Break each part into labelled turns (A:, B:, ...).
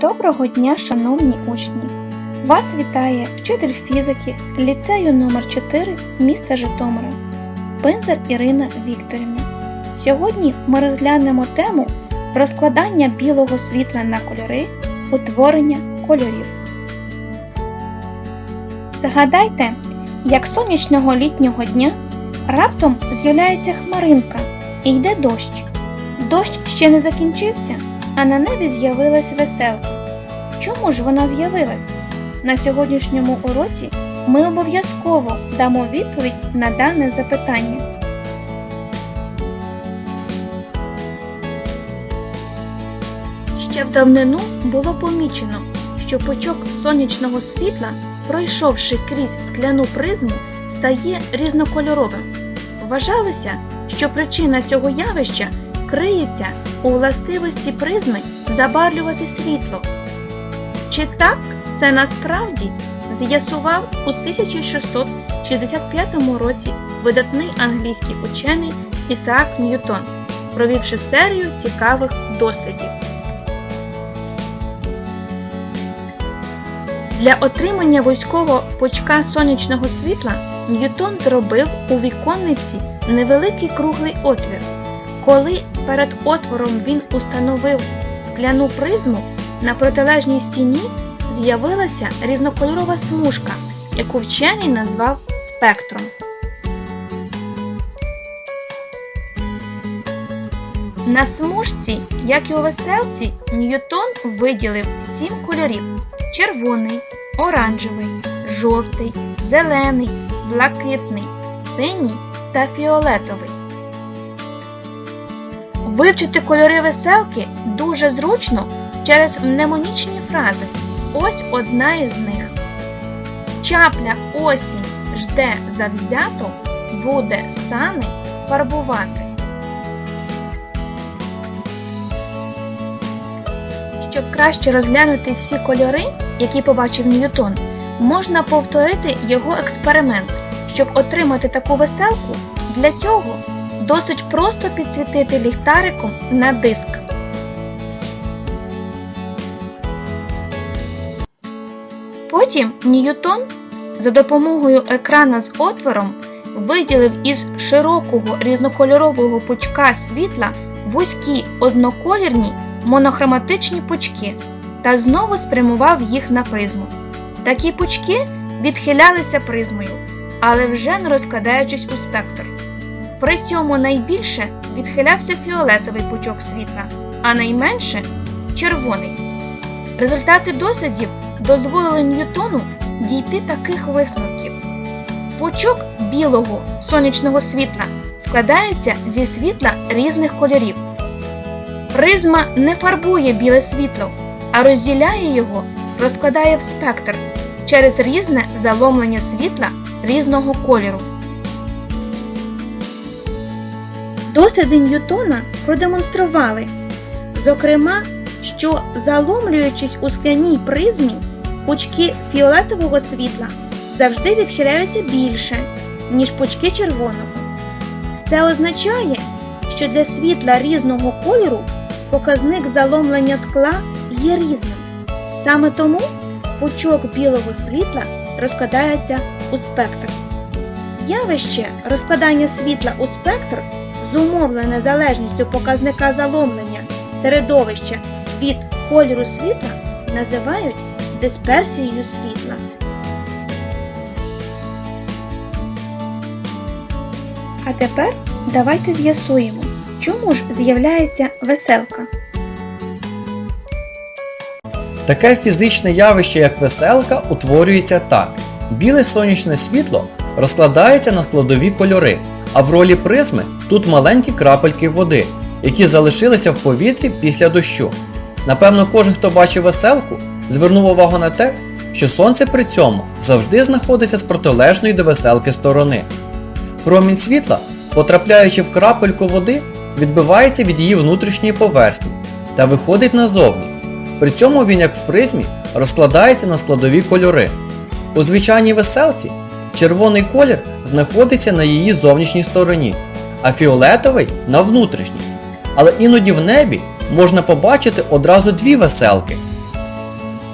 A: Доброго дня, шановні учні! Вас вітає вчитель фізики ліцею номер 4 міста Житомира Пинзер Ірина Вікторівна. Сьогодні ми розглянемо тему розкладання білого світла на кольори, утворення кольорів. Згадайте, як сонячного літнього дня раптом з'являється хмаринка і йде дощ. Дощ ще не закінчився, а на небі з'явилась веселка. Чому ж вона з'явилась? На сьогоднішньому уроці ми обов'язково дамо відповідь на дане запитання. Ще в давнину було помічено, що пучок сонячного світла, пройшовши крізь скляну призму, стає різнокольоровим. Вважалося, що причина цього явища криється у властивості призми забарвлювати світло. Чи так це насправді з'ясував у 1665 році видатний англійський учений Ісаак Ньютон, провівши серію цікавих дослідів. Для отримання вузького пучка сонячного світла Ньютон зробив у віконниці невеликий круглий отвір. Коли перед отвором він установив скляну призму, на протилежній стіні з'явилася різнокольорова смужка, яку вчений назвав спектром. На смужці, як і у веселці, Ньютон виділив сім кольорів: червоний, оранжевий, жовтий, зелений, блакитний, синій та фіолетовий. Вивчити кольори веселки дуже зручно через мнемонічні фрази. Ось одна із них. Чапля осінь жде завзято, буде сани фарбувати. Щоб краще розглянути всі кольори, які побачив Ньютон, можна повторити його експеримент. Щоб отримати таку веселку, для цього досить просто підсвітити ліхтариком на диск. Потім Ньютон за допомогою екрана з отвором виділив із широкого різнокольорового пучка світла вузькі одноколірні монохроматичні пучки та знову спрямував їх на призму. Такі пучки відхилялися призмою, але вже не розкладаючись у спектр. При цьому найбільше відхилявся фіолетовий пучок світла, а найменше червоний. Результати дослідів дозволили Ньютону дійти таких висновків. Пучок білого сонячного світла складається зі світла різних кольорів. Призма не фарбує біле світло, а розділяє його, розкладає в спектр через різне заломлення світла різного кольору. Досліди Ньютона продемонстрували, зокрема, що заломлюючись у скляній призмі, пучки фіолетового світла завжди відхиляються більше, ніж пучки червоного. Це означає, що для світла різного кольору показник заломлення скла є різним. Саме тому пучок білого світла розкладається у спектр. Явище розкладання світла у спектр зумовлене залежністю показника заломлення середовища від кольору світла називають дисперсією світла. А тепер давайте з'ясуємо, чому ж з'являється веселка.
B: Таке фізичне явище, як веселка, утворюється так: біле сонячне світло розкладається на складові кольори, а в ролі призми тут маленькі крапельки води, які залишилися в повітрі після дощу. Напевно, кожен, хто бачив веселку, звернув увагу на те, що сонце при цьому завжди знаходиться з протилежної до веселки сторони. Промінь світла, потрапляючи в крапельку води, відбивається від її внутрішньої поверхні та виходить назовні. При цьому він, як в призмі, розкладається на складові кольори. У звичайній веселці червоний колір знаходиться на її зовнішній стороні, а фіолетовий на внутрішній. Але іноді в небі можна побачити одразу дві веселки.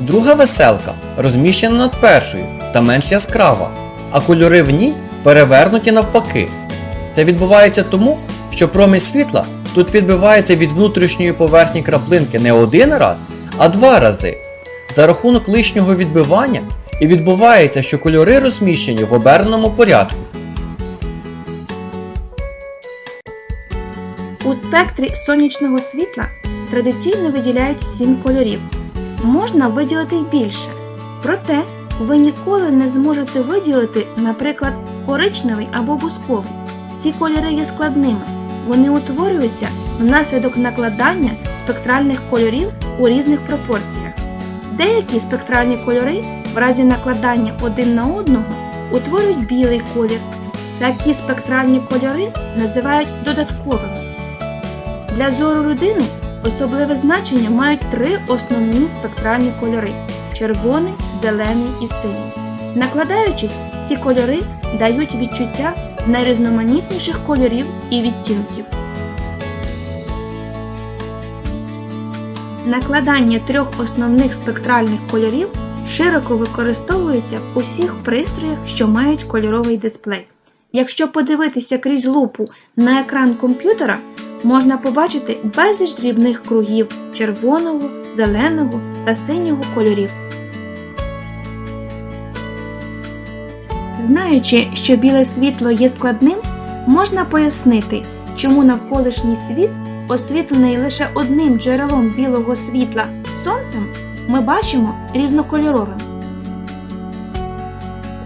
B: Друга веселка розміщена над першою та менш яскрава, а кольори в ній перевернуті навпаки. Це відбувається тому, що промінь світла тут відбивається від внутрішньої поверхні краплинки не один раз, а два рази. За рахунок лишнього відбивання і відбувається, що кольори розміщені в оберненому порядку.
A: У спектрі сонячного світла традиційно виділяють 7 кольорів. Можна виділити й більше. Проте ви ніколи не зможете виділити, наприклад, коричневий або бусковий. Ці кольори є складними. Вони утворюються внаслідок накладання спектральних кольорів у різних пропорціях. Деякі спектральні кольори в разі накладання один на одного утворюють білий колір. Такі спектральні кольори називають додатковими. Для зору людини особливе значення мають три основні спектральні кольори червоний, зелений і синій. Накладаючись, ці кольори дають відчуття найрізноманітніших кольорів і відтінків. Накладання трьох основних спектральних кольорів широко використовується в усіх пристроях, що мають кольоровий дисплей. Якщо подивитися крізь лупу на екран комп'ютера, можна побачити безліч дрібних кругів червоного, зеленого та синього кольорів. Знаючи, що біле світло є складним, можна пояснити, чому навколишній світ, освітлений лише одним джерелом білого світла сонцем, ми бачимо різнокольоровим.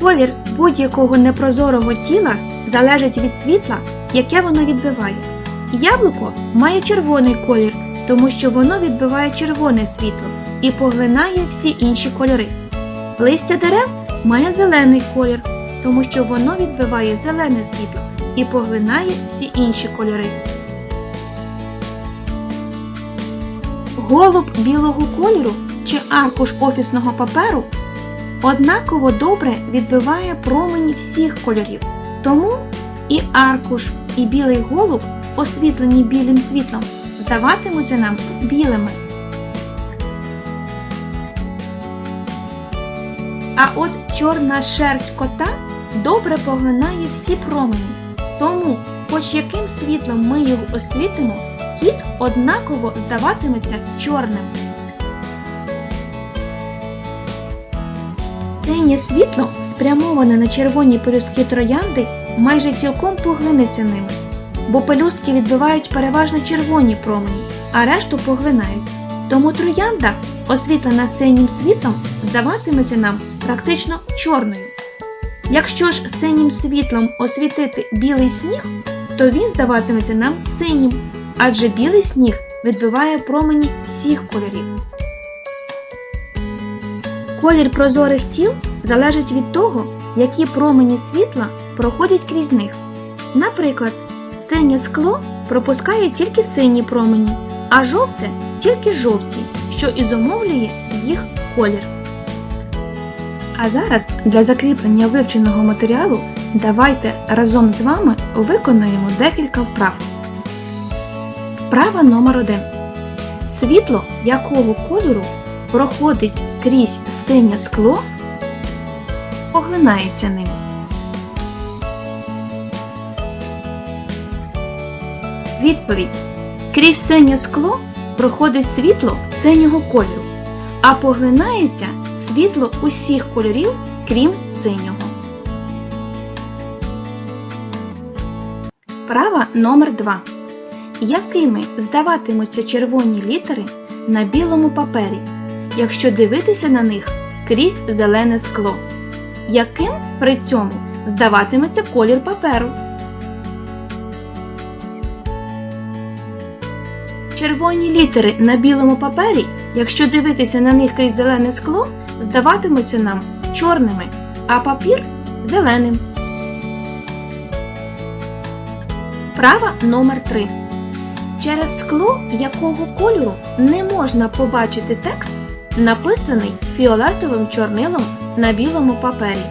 A: Колір будь-якого непрозорого тіла залежить від світла, яке воно відбиває. Яблуко має червоний колір, тому що воно відбиває червоне світло і поглинає всі інші кольори. Листя дерев має зелений колір, тому що воно відбиває зелене світло і поглинає всі інші кольори. Голуб білого кольору чи аркуш офісного паперу однаково добре відбиває промені всіх кольорів. Тому і аркуш, і білий голуб, освітлені білим світлом, здаватимуться нам білими. А от чорна шерсть кота добре поглинає всі промені. Тому, хоч яким світлом ми його освітимо, кіт однаково здаватиметься чорним. Синє світло, спрямоване на червоні пелюстки троянди, майже цілком поглинеться ними, бо пелюстки відбивають переважно червоні промені, а решту поглинають. Тому троянда, освітлена синім світлом, здаватиметься нам практично чорною. Якщо ж синім світлом освітити білий сніг, то він здаватиметься нам синім, адже білий сніг відбиває промені всіх кольорів. Колір прозорих тіл залежить від того, які промені світла проходять крізь них. Наприклад, синє скло пропускає тільки сині промені, а жовте тільки жовті, що і зумовлює їх колір. А зараз для закріплення вивченого матеріалу давайте разом з вами виконаємо декілька вправ. Вправа номер 1 Світло якого кольору проходить крізь синє скло, поглинається ним. Відповідь. Крізь синє скло проходить світло синього кольору, а поглинається світло усіх кольорів, крім синього. Вправа номер 2 Якими здаватимуться червоні літери на білому папері, якщо дивитися на них крізь зелене скло? Яким при цьому здаватиметься колір паперу? Червоні літери на білому папері, якщо дивитися на них крізь зелене скло, здаватимуться нам чорними, а папір зеленим. Вправа номер 3 Через скло якого кольору не можна побачити текст, написаний фіолетовим чорнилом на білому папері.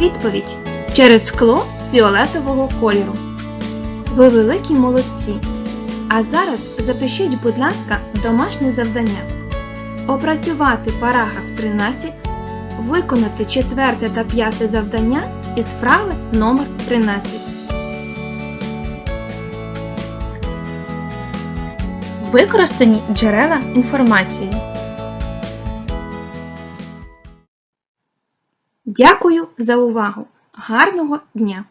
A: Відповідь через скло фіолетового кольору. Ви великі молодці! А зараз запишіть, будь ласка, домашнє завдання. Опрацювати параграф 13, виконати четверте та п'яте завдання із вправи номер 13. Використані джерела інформації. Дякую за увагу! Гарного дня!